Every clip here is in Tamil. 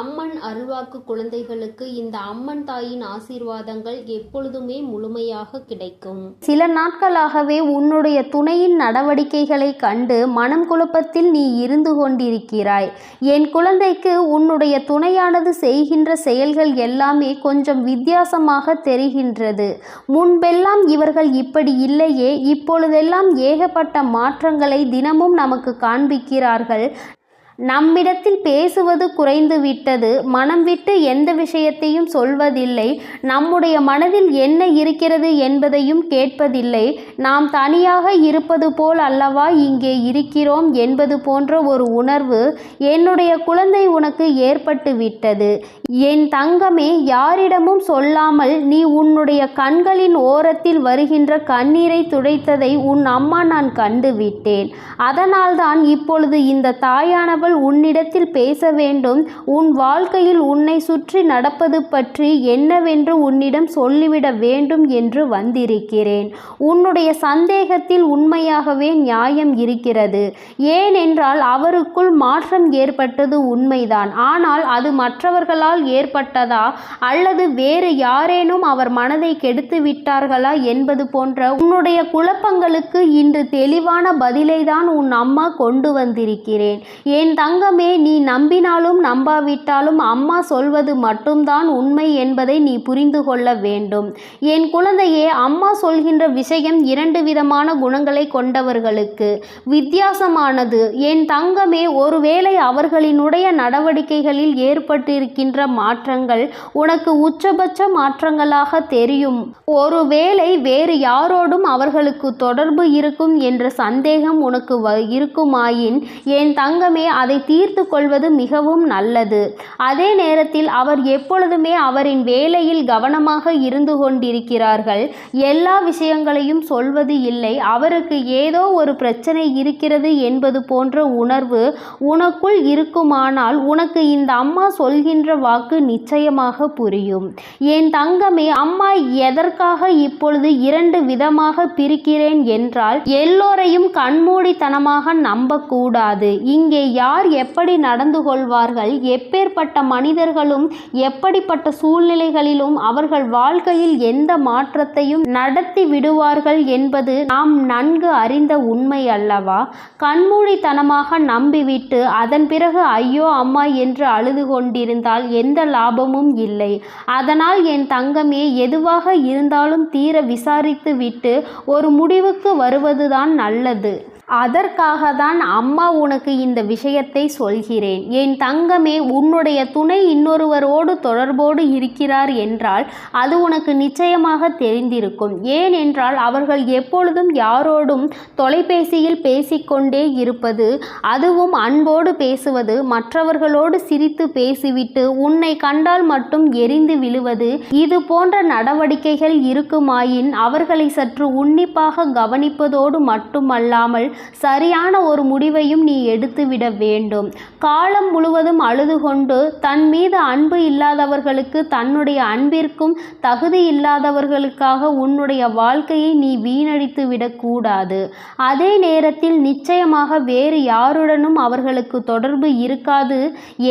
அம்மன் அருள்வாக்கு குழந்தைகளுக்கு இந்த அம்மன் தாயின் ஆசீர்வாதங்கள் எப்பொழுதுமே முழுமையாக கிடைக்கும். சில நாட்களாகவே உன்னுடைய துணையின் நடவடிக்கைகளை கண்டு மனம் குழப்பத்தில் நீ இருந்து கொண்டிருக்கிறாய். என் குழந்தைக்கு உன்னுடைய துணையானது செய்கின்ற செயல்கள் எல்லாமே கொஞ்சம் வித்தியாசமாக தெரிகின்றது. முன்பெல்லாம் இவர்கள் இப்படி இல்லையே இப்பொழுதெல்லாம் ஏகப்பட்ட மாற்றங்களை தினமும் நமக்கு காண்பிக்கிறார்கள். நம்மிடத்தில் பேசுவது குறைந்து விட்டது மனம் விட்டு எந்த விஷயத்தையும் சொல்வதில்லை நம்முடைய மனதில் என்ன இருக்கிறது என்பதையும் கேட்பதில்லை நாம் தனியாக இருப்பது போல் அல்லவா இங்கே இருக்கிறோம் என்பது போன்ற ஒரு உணர்வு என்னுடைய குழந்தை உனக்கு ஏற்பட்டு விட்டது. என் தங்கமே யாரிடமும் சொல்லாமல் நீ உன்னுடைய கண்களின் ஓரத்தில் வருகின்ற கண்ணீரை துடைத்ததை உன் அம்மா நான் கண்டு விட்டேன். அதனால்தான் இப்பொழுது இந்த தாயானவள் உன்னிடத்தில் பேச வேண்டும். உன் வாழ்க்கையில் உன்னை சுற்றி நடப்பது பற்றி என்னவென்று உன்னிடம் சொல்லிவிட வேண்டும் என்று வந்திருக்கிறேன். உன்னுடைய சந்தேகத்தில் உண்மையாகவே நியாயம் இருக்கிறது. ஏனென்றால் அவருக்குள் மாற்றம் ஏற்பட்டது உண்மைதான். ஆனால் அது மற்றவர்களால் ஏற்பட்டதா? அல்லது வேறு யாரேனும் அவர் மனதை கெடுத்து விட்டார்களா என்பது போன்ற உன்னுடைய குழப்பங்களுக்கு இன்று தெளிவான பதிலை தான் உன் அம்மா கொண்டு வந்திருக்கிறேன். என் தங்கமே நீ நம்பினாலும் நம்பாவிட்டாலும் அம்மா சொல்வது மட்டும்தான் உண்மை என்பதை நீ புரிந்து கொள்ள வேண்டும். என் குழந்தையே அம்மா சொல்கின்ற விஷயம் இரண்டு விதமான குணங்களை கொண்டவர்களுக்கு. வித்தியாசமானது என் தங்கமே ஒருவேளை அவர்களினுடைய நடவடிக்கைகளில் ஏற்பட்டிருக்கின்ற மாற்றங்கள் உனக்கு உச்சபட்ச மாற்றங்களாக தெரியும். ஒருவேளை வேறு யாரோடும் அவர்களுக்கு தொடர்பு இருக்கும் என்ற சந்தேகம் உனக்கு வ இருக்குமாயின் என் தங்கமே அதை தீர்த்து கொள்வது மிகவும் நல்லது. அதே நேரத்தில் அவர் எப்பொழுதுமே அவரின் வேலையில் கவனமாக இருந்து கொண்டிருக்கிறார்கள். எல்லா விஷயங்களையும் சொல்வது இல்லை. அவருக்கு ஏதோ ஒரு பிரச்சனை இருக்கிறது என்பது போன்ற உணர்வு உனக்குள் இருக்குமானால் உனக்கு இந்த அம்மா சொல்கின்ற வாக்கு நிச்சயமாக புரியும். என் தங்கமே அம்மா எதற்காக இப்பொழுது இரண்டு விதமாக பிரிக்கிறேன் என்றால் எல்லோரையும் கண்மூடித்தனமாக நம்பக்கூடாது. இங்கே யார் யார் எப்படி நடந்து கொள்வார்கள் எப்பேற்பட்ட மனிதர்களும் எப்படிப்பட்ட சூழ்நிலைகளிலும் அவர்கள் வாழ்க்கையில் எந்த மாற்றத்தையும் நடத்தி விடுவார்கள் என்பது நாம் நன்கு அறிந்த உண்மை அல்லவா? கண்மூடித்தனமாக நம்பிவிட்டு அதன் பிறகு ஐயோ அம்மா என்று அழுது கொண்டிருந்தால் எந்த லாபமும் இல்லை. அதனால் என் தங்கமே எதுவாக இருந்தாலும் தீர விசாரித்து விட்டு ஒரு முடிவுக்கு வருவதுதான் நல்லது. அதற்காக தான் அம்மா உனக்கு இந்த விஷயத்தை சொல்கிறேன். என் தங்கமே உன்னுடைய துணை இன்னொருவரோடு தொடர்போடு இருக்கிறார் என்றால் அது உனக்கு நிச்சயமாக தெரிந்திருக்கும். ஏனென்றால் அவர்கள் எப்பொழுதும் யாரோடும் தொலைபேசியில் பேசிக்கொண்டே இருப்பது அதுவும் அன்போடு பேசுவது மற்றவர்களோடு சிரித்து பேசிவிட்டு உன்னை கண்டால் மட்டும் எரிந்து விழுவது இது போன்ற நடவடிக்கைகள் இருக்குமாயின் அவர்களை சற்று உன்னிப்பாக கவனிப்பதோடு மட்டுமல்லாமல் சரியான ஒரு முடிவையும் நீ எடுத்துவிட வேண்டும். காலம் முழுவதும் அழுது கொண்டு தன் மீது அன்பு இல்லாதவர்களுக்கு தன்னுடைய அன்பிற்கும் தகுதி இல்லாதவர்களுக்காக உன்னுடைய வாழ்க்கையை நீ வீணடித்து விடக்கூடாது அதே நேரத்தில் நிச்சயமாக வேறு யாருடனும் அவர்களுக்கு தொடர்பு இருக்காது.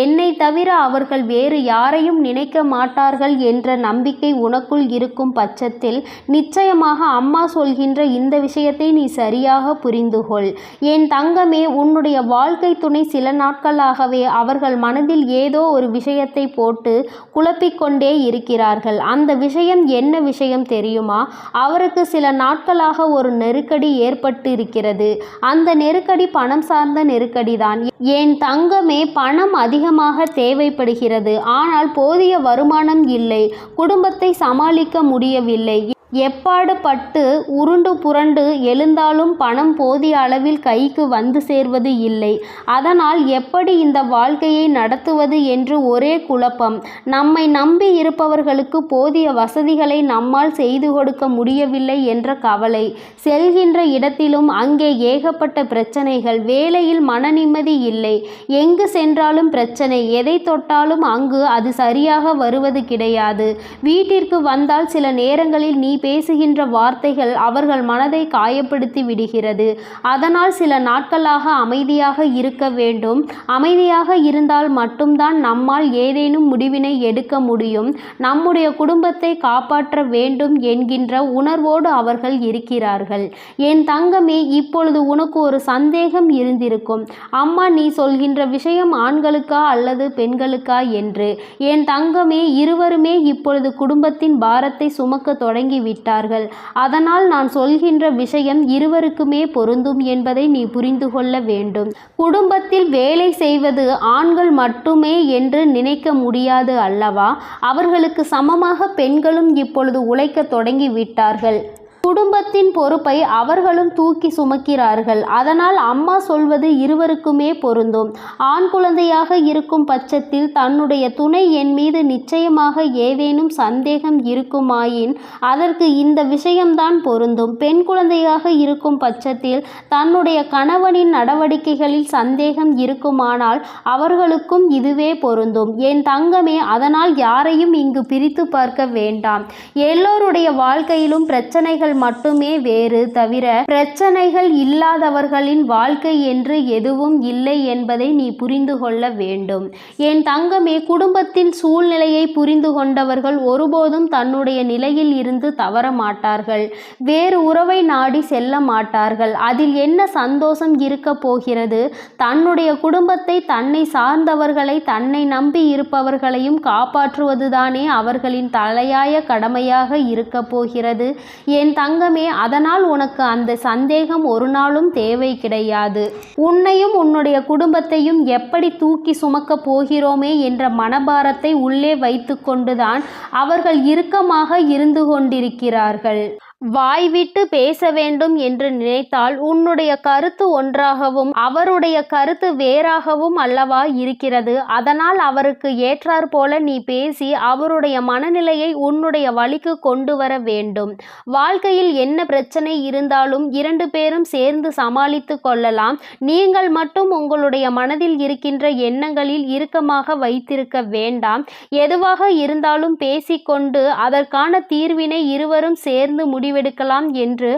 என்னை தவிர அவர்கள் வேறு யாரையும் நினைக்க மாட்டார்கள் என்ற நம்பிக்கை உனக்குள் இருக்கும் பட்சத்தில் நிச்சயமாக அம்மா சொல்கின்ற இந்த விஷயத்தை நீ சரியாக புரிந்து கொள். என் தங்கமே உன்னுடைய வாழ்க்கை துணை சில நாட்களாகவே அவர்கள் மனதில் ஏதோ ஒரு விஷயத்தை போட்டு குழப்பிக்கொண்டே இருக்கிறார்கள். அந்த விஷயம் என்ன விஷயம் தெரியுமா? அவருக்கு சில நாட்களாக ஒரு நெருக்கடி ஏற்பட்டு இருக்கிறது அந்த நெருக்கடி பணம் சார்ந்த நெருக்கடி தான் என் தங்கமே பணம் அதிகமாக தேவைப்படுகிறது. ஆனால் போதிய வருமானம் இல்லை. குடும்பத்தை சமாளிக்க முடியவில்லை. எப்பாடு பட்டு உருண்டு புரண்டு எழுந்தாலும் பணம் போதிய அளவில் கைக்கு வந்து சேர்வது இல்லை. அதனால் எப்படி இந்த வாழ்க்கையை நடத்துவது என்று ஒரே குழப்பம். நம்மை நம்பி இருப்பவர்களுக்கு போதிய வசதிகளை நம்மால் செய்து கொடுக்க முடியவில்லை என்ற கவலை. செல்கின்ற இடத்திலும் அங்கே ஏகப்பட்ட பிரச்சனைகள். வேலையில் மன நிம்மதி இல்லை. எங்கு சென்றாலும் பிரச்சனை. எதை தொட்டாலும் அங்கு அது சரியாக வருவது கிடையாது. வீட்டிற்கு வந்தால் சில நேரங்களில் நீ பேசுகின்ற வார்த்தைகள் அவர்கள் மனதை காயப்படுத்தி விடுகிறது. அதனால் சில நாட்களாக அமைதியாக இருக்க வேண்டும். அமைதியாக இருந்தால் மட்டும்தான் நம்மால் ஏதேனும் முடிவினை எடுக்க முடியும். நம்முடைய குடும்பத்தை காப்பாற்ற வேண்டும் என்கின்ற உணர்வோடு அவர்கள் இருக்கிறார்கள். என் தங்கமே இப்பொழுது உனக்கு ஒரு சந்தேகம் இருந்திருக்கும். அம்மா நீ சொல்கின்ற விஷயம் ஆண்களுக்கா அல்லது பெண்களுக்கா என்று. என் தங்கமே இருவருமே இப்பொழுது குடும்பத்தின் பாரத்தை சுமக்க தொடங்கி விட்டார்கள். அதனால் நான் சொல்கின்ற விஷயம் இருவருக்குமே பொருந்தும் என்பதை நீ புரிந்து கொள்ள வேண்டும். குடும்பத்தில் வேலை செய்வது ஆண்கள் மட்டுமே என்று நினைக்க முடியாது அல்லவா? அவர்களுக்கு சமமாக பெண்களும் இப்பொழுது உழைக்க தொடங்கி விட்டார்கள். குடும்பத்தின் பொறுப்பை அவர்களும் தூக்கி சுமக்கிறார்கள். அதனால் அம்மா சொல்வது இருவருக்குமே பொருந்தும். ஆண் குழந்தையாக இருக்கும் பட்சத்தில் தன்னுடைய துணை என் மீது நிச்சயமாக ஏதேனும் சந்தேகம் இருக்குமாயின் அதற்கு இந்த விஷயம்தான் பொருந்தும். பெண் குழந்தையாக இருக்கும் பட்சத்தில் தன்னுடைய கணவனின் நடவடிக்கைகளில் சந்தேகம் இருக்குமானால் அவர்களுக்கும் இதுவே பொருந்தும். என் தங்கமே அதனால் யாரையும் இங்கு பிரித்து பார்க்க வேண்டாம். எல்லோருடைய வாழ்க்கையிலும் பிரச்சனைகள் மட்டுமே வேறு தவிர பிரச்சனைகள் இல்லாதவர்களின் வாழ்க்கை என்று எதுவும் இல்லை என்பதை நீ புரிந்து கொள்ள வேண்டும். என் தங்கமே குடும்பத்தின் சூழ்நிலையை புரிந்து கொண்டவர்கள் ஒருபோதும் தன்னுடைய நிலையில் இருந்து தவற மாட்டார்கள். வேறு உறவை நாடி செல்ல மாட்டார்கள். அதில் என்ன சந்தோஷம் இருக்க போகிறது? தன்னுடைய குடும்பத்தை தன்னை சார்ந்தவர்களை தன்னை நம்பி இருப்பவர்களையும் காப்பாற்றுவதுதானே அவர்களின் தலையாய கடமையாக இருக்க போகிறது? என் தங்கமே அதனால் உனக்கு அந்த சந்தேகம் ஒரு நாளும் தேவை கிடையாது. உன்னையும் உன்னுடைய குடும்பத்தையும் எப்படி தூக்கி சுமக்கப் போகிறோமே என்ற மனபாரத்தை உள்ளே வைத்துக்கொண்டுதான் அவர்கள் இறுக்கமாக இருந்து கொண்டிருக்கிறார்கள். வாய் விட்டு பேச வேண்டும் என்று நினைத்தால் உன்னுடைய கருத்து ஒன்றாகவும் அவருடைய கருத்து வேறாகவும் அல்லவா இருக்கிறது. அதனால் அவருக்கு ஏற்றாற் போல நீ பேசி அவருடைய மனநிலையை உன்னுடைய வழிக்கு கொண்டு வர வேண்டும். வாழ்க்கையில் என்ன பிரச்சனை இருந்தாலும் இரண்டு பேரும் சேர்ந்து சமாளித்து கொள்ளலாம். நீங்கள் மட்டும் உங்களுடைய மனதில் இருக்கின்ற எண்ணங்களில் இறுக்கமாக வைத்திருக்க வேண்டாம். எதுவாக இருந்தாலும் பேசிக்கொண்டு அதற்கான தீர்வினை இருவரும் சேர்ந்து முடி முடிவெடுக்கலாம் என்று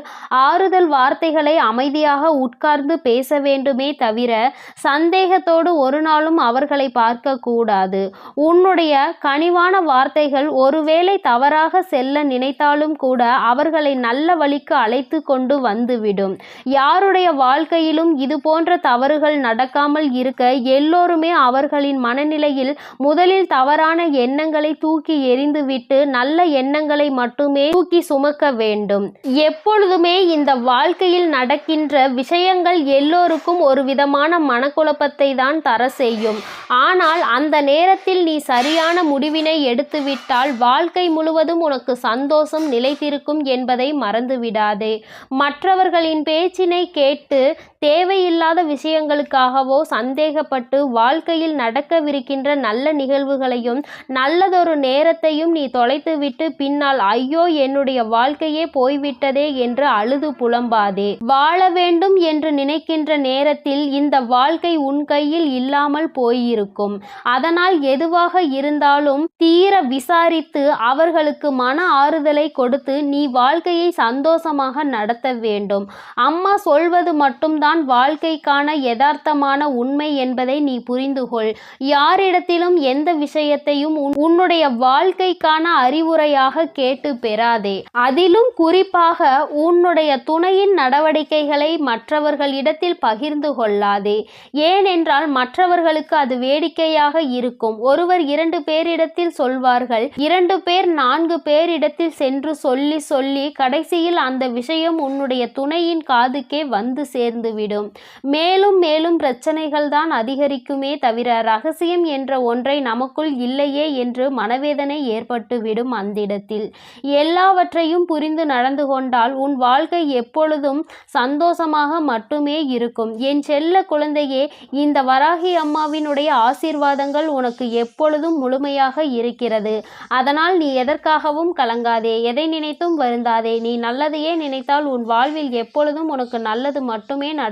ஆறுதல் வார்த்தைகளை அமைதியாக உட்கார்ந்து பேச வேண்டுமே தவிர சந்தேகத்தோடு ஒரு நாளும் அவர்களை பார்க்க கூடாது. உன்னுடைய கனிவான வார்த்தைகள் ஒருவேளை தவறாக செல்ல நினைத்தாலும் கூட அவர்களை நல்ல வழிக்கு அழைத்து கொண்டு வந்துவிடும். யாருடைய வாழ்க்கையிலும் இது போன்ற தவறுகள் நடக்காமல் இருக்க எல்லோருமே அவர்களின் மனநிலையில் முதலில் தவறான எண்ணங்களை தூக்கி எறிந்துவிட்டு நல்ல எண்ணங்களை மட்டுமே தூக்கி சுமக்க வேண்டும். வேண்டும். எப்பொழுதுமே இந்த வாழ்க்கையில் நடக்கின்ற விஷயங்கள் எல்லோருக்கும் ஒரு விதமான மனக்குழப்பத்தை தான் தர செய்யும். ஆனால் அந்த நேரத்தில் நீ சரியான முடிவினை எடுத்துவிட்டால் வாழ்க்கை முழுவதும் உனக்கு சந்தோஷம் நிலைத்திருக்கும் என்பதை மறந்துவிடாதே. மற்றவர்களின் பேச்சினை கேட்டு தேவையில்லாத விஷயங்களுக்காகவோ சந்தேகப்பட்டு வாழ்க்கையில் நடக்கவிருக்கின்ற நல்ல நிகழ்வுகளையும் நல்லதொரு நேரத்தையும் நீ தொலைத்துவிட்டு பின்னால் ஐயோ என்னுடைய வாழ்க்கையே போய்விட்டதே என்று அழுது புலம்பாதே. வாழ வேண்டும் என்று நினைக்கின்ற நேரத்தில் இந்த வாழ்க்கை உன் கையில் இல்லாமல் போயிருக்கும். அதனால் எதுவாக இருந்தாலும் தீர விசாரித்து அவர்களுக்கு மன ஆறுதலை கொடுத்து நீ வாழ்க்கையை சந்தோஷமாக நடத்த வேண்டும். அம்மா சொல்வது மட்டும்தான் வாழ்க்கைக்கான யதார்த்தமான உண்மை என்பதை நீ புரிந்து கொள் யாரிடத்திலும் எந்த விஷயத்தையும் உன்னுடைய வாழ்க்கைக்கான அறிவுரையாக கேட்டு பெறாதே. அதிலும் குறிப்பாக உன்னுடைய துணையின் நடவடிக்கைகளை மற்றவர்களிடத்தில் பகிர்ந்து கொள்ளாதே. ஏனென்றால் மற்றவர்களுக்கு அது வேடிக்கையாக இருக்கும். ஒருவர் இரண்டு பேரிடத்தில் சொல்வார்கள். இரண்டு பேர் நான்கு பேரிடத்தில் சென்று சொல்லி சொல்லி கடைசியில் அந்த விஷயம் உன்னுடைய துணையின் காதுக்கே வந்து சேர்ந்துவிடும். மேலும் மேலும் பிரச்சனைகள் தான் அதிகரிக்குமே தவிர ரகசியம் என்ற ஒன்றை நமக்குள் இல்லையே என்று மனவேதனை ஏற்பட்டுவிடும் அந்திடத்தில். எல்லாவற்றையும் புரிந்து நடந்து கொண்டால் உன் வாழ்க்கை எப்பொழுதும் சந்தோஷமாக மட்டுமே இருக்கும். என் செல்ல குழந்தையே இந்த வராகி அம்மாவினுடைய ஆசீர்வாதங்கள் உனக்கு எப்பொழுதும் முழுமையாக இருக்கிறது. அதனால் நீ எதற்காகவும் கலங்காதே எதை நினைத்தும் வருந்தாதே. நீ நல்லதையே நினைத்தால் உன் வாழ்வில் எப்பொழுதும் உனக்கு நல்லது மட்டுமே